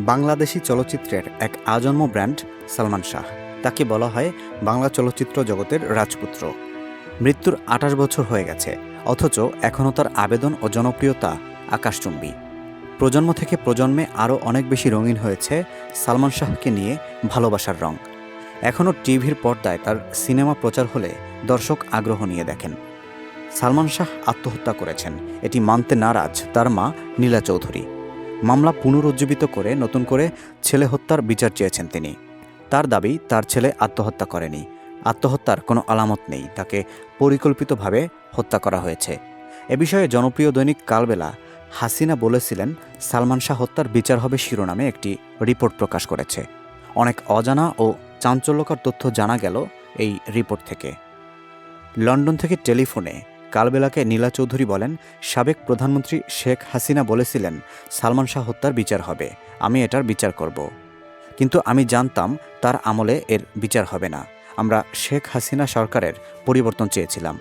বাংলাদেশি চলচ্চিত্রের এক আজন্ম ব্র্যান্ড সালমান শাহ। তাকে বলা হয় বাংলা চলচ্চিত্র জগতের রাজপুত্র। মৃত্যুর আঠাশ বছর হয়ে গেছে, অথচ এখনও তার আবেদন ও জনপ্রিয়তা আকাশচুম্বী। প্রজন্ম থেকে প্রজন্মে আরও অনেক বেশি রঙিন হয়েছে সালমান শাহকে নিয়ে ভালোবাসার রং। এখনও টিভির পর্দায় তার সিনেমা প্রচার হলে দর্শক আগ্রহ নিয়ে দেখেন। সালমান শাহ আত্মহত্যা করেছেন, এটি মানতে নারাজ তার মা নীলা চৌধুরী। মামলা পুনরুজ্জীবিত করে নতুন করে ছেলে হত্যার বিচার চেয়েছেন তিনি। তার দাবি, তার ছেলে আত্মহত্যা করেনি। আত্মহত্যার কোনো আলামত নেই। তাকে পরিকল্পিতভাবে হত্যা করা হয়েছে। এ বিষয়ে জনপ্রিয় দৈনিক কালবেলা হাসিনা বলেছিলেন, সালমান শাহ হত্যার বিচার হবে শিরোনামে একটি রিপোর্ট প্রকাশ করেছে। অনেক অজানা ও চাঞ্চল্যকর তথ্য জানা গেল এই রিপোর্ট থেকে। লন্ডন থেকে টেলিফোনে কালবেলাকে নীলা চৌধুরী বলেন, সাবেক প্রধানমন্ত্রী শেখ হাসিনা বলেছিলেন, সালমান শাহ হত্যার বিচার হবে, আমি এটার বিচার করব। কিন্তু আমি জানতাম তার আমলে এর বিচার হবে না। আমরা শেখ হাসিনা সরকারের পরিবর্তন চেয়েছিলাম।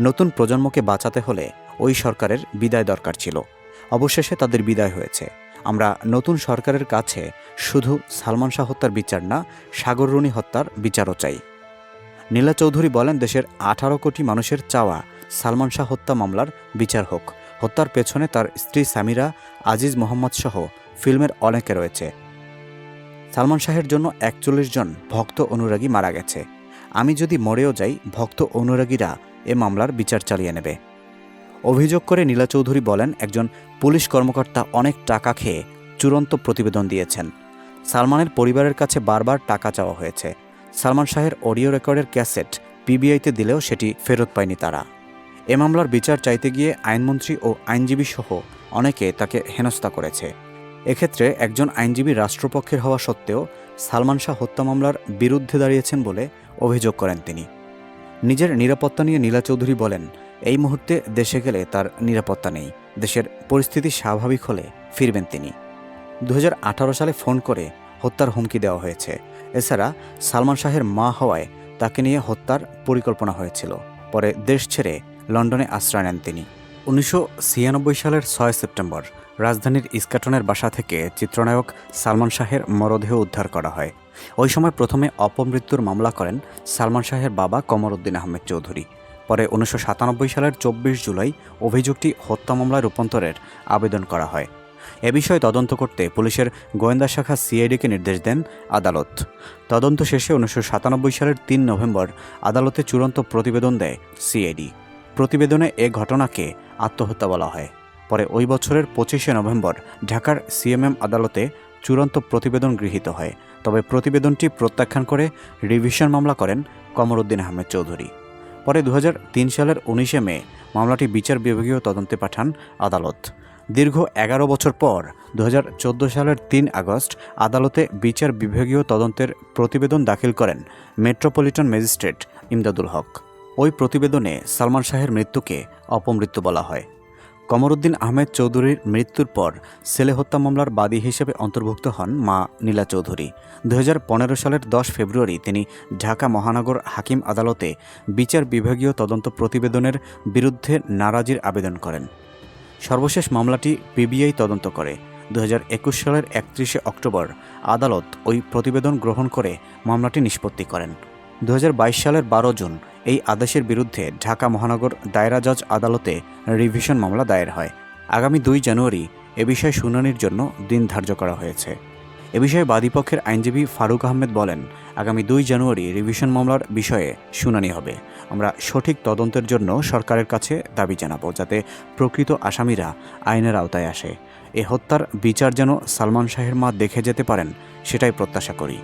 নতুন প্রজন্মকে বাঁচাতে হলে ওই সরকারের বিদায় দরকার ছিল। অবশেষে তাদের বিদায় হয়েছে। আমরা নতুন সরকারের কাছে শুধু সালমান শাহ হত্যার বিচার না সাগররুণী হত্যার বিচারও চাই। নীলা চৌধুরী বলেন, দেশের আঠারো কোটি মানুষের চাওয়া সালমান শাহ হত্যা মামলার বিচার হোক। হত্যার পেছনে তার স্ত্রী সামিরা, আজিজ মোহাম্মদ সহ ফিল্মের অনেকে রয়েছে। সালমান শাহের জন্য একচল্লিশ জন ভক্ত অনুরাগী মারা গেছে। আমি যদি মরেও যাই, ভক্ত অনুরাগীরা এ মামলার বিচার চালিয়ে নেবে। অভিযোগ করে নীলা চৌধুরী বলেন, একজন পুলিশ কর্মকর্তা অনেক টাকা খেয়ে চূড়ান্ত প্রতিবেদন দিয়েছেন। সালমানের পরিবারের কাছে বারবার টাকা চাওয়া হয়েছে। সালমান শাহের অডিও রেকর্ডের ক্যাসেট পিবিআইতে দিলেও সেটি ফেরত পায়নি তারা। এ মামলার বিচার চাইতে গিয়ে আইনমন্ত্রী ও আইনজীবী সহ অনেকে তাকে হেনস্থা করেছে। এক্ষেত্রে একজন আইনজীবী রাষ্ট্রপক্ষের হওয়া সত্ত্বেও সালমান শাহ হত্যা মামলার বিরুদ্ধে দাঁড়িয়েছেন বলে অভিযোগ করেন তিনি। নিজের নিরাপত্তা নিয়ে নীলা চৌধুরী বলেন, এই মুহূর্তে দেশে গেলে তার নিরাপত্তা নেই। দেশের পরিস্থিতি স্বাভাবিক হলে ফিরবেন তিনি। দু হাজার আঠারো সালে ফোন করে হত্যার হুমকি দেওয়া হয়েছে। এছাড়া সালমান শাহের মা হওয়ায় তাকে নিয়ে হত্যার পরিকল্পনা হয়েছিল। পরে দেশ ছেড়ে লন্ডনে আশ্রয় নেন তিনি। উনিশশো ছিয়ানব্বই সালের ছয় সেপ্টেম্বর রাজধানীর ইস্কাটনের বাসা থেকে চিত্রনায়ক সালমান শাহের মরদেহ উদ্ধার করা হয়। ওই সময় প্রথমে অপমৃত্যুর মামলা করেন সালমান শাহের বাবা কমরউদ্দিন আহমেদ চৌধুরী। পরে উনিশশো সাতানব্বই সালের চব্বিশ জুলাই অভিযোগটি হত্যা মামলায় রূপান্তরের আবেদন করা হয়। এ বিষয়ে তদন্ত করতে পুলিশের গোয়েন্দা শাখা সিআইডিকে নির্দেশ দেন আদালত। তদন্ত শেষে উনিশশো সাতানব্বই সালের তিন নভেম্বর আদালতে চূড়ান্ত প্রতিবেদন দেয় সিআইডি। প্রতিবেদনে এ ঘটনাকে আত্মহত্যা বলা হয়। পরে ওই বছরের পঁচিশে নভেম্বর ঢাকার সিএমএম আদালতে চূড়ান্ত প্রতিবেদন গৃহীত হয়। তবে প্রতিবেদনটি প্রত্যাখ্যান করে রিভিশন মামলা করেন কমরউদ্দিন আহমেদ চৌধুরী। পরে দু হাজার তিন সালের উনিশে মে মামলাটি বিচার বিভাগীয় তদন্তে পাঠান আদালত। দীর্ঘ এগারো বছর পর দু হাজার চোদ্দ সালের তিন আগস্ট আদালতে বিচার বিভাগীয় তদন্তের প্রতিবেদন দাখিল করেন মেট্রোপলিটন ম্যাজিস্ট্রেট ইমদাদুল হক। ওই প্রতিবেদনে সালমান শাহের মৃত্যুকে অপমৃত্যু বলা হয়। কমরউদ্দিন আহমেদ চৌধুরীর মৃত্যুর পর ছেলে হত্যা মামলার বাদী হিসেবে অন্তর্ভুক্ত হন মা নীলা চৌধুরী। দুহাজার পনেরো সালের দশ ফেব্রুয়ারি তিনি ঢাকা মহানগর হাকিম আদালতে বিচার বিভাগীয় তদন্ত প্রতিবেদনের বিরুদ্ধে নারাজির আবেদন করেন। সর্বশেষ মামলাটি পিবিআই তদন্ত করে। দু হাজার একুশ সালের একত্রিশে অক্টোবর আদালত ওই প্রতিবেদন গ্রহণ করে মামলাটি নিষ্পত্তি করেন। দু হাজার বাইশ সালের বারো জুন এই আদেশের বিরুদ্ধে ঢাকা মহানগর দায়রা জজ আদালতে রিভিশন মামলা দায়ের হয়। আগামী দুই জানুয়ারি এ বিষয়ে শুনানির জন্য দিন ধার্য করা হয়েছে। এ বিষয়ে বাদীপক্ষের আইনজীবী ফারুক আহমেদ বলেন আগামী দুই জানুয়ারি রিভিশন মামলার বিষয়ে শুনানি হবে। আমরা সঠিক তদন্তের জন্য সরকারের কাছে দাবি জানাব যাতে প্রকৃত আসামিরা আইনের আওতায় আসে। এ হত্যার বিচার যেন সালমান শাহের মা দেখে যেতে পারেন, সেটাই প্রত্যাশা করি।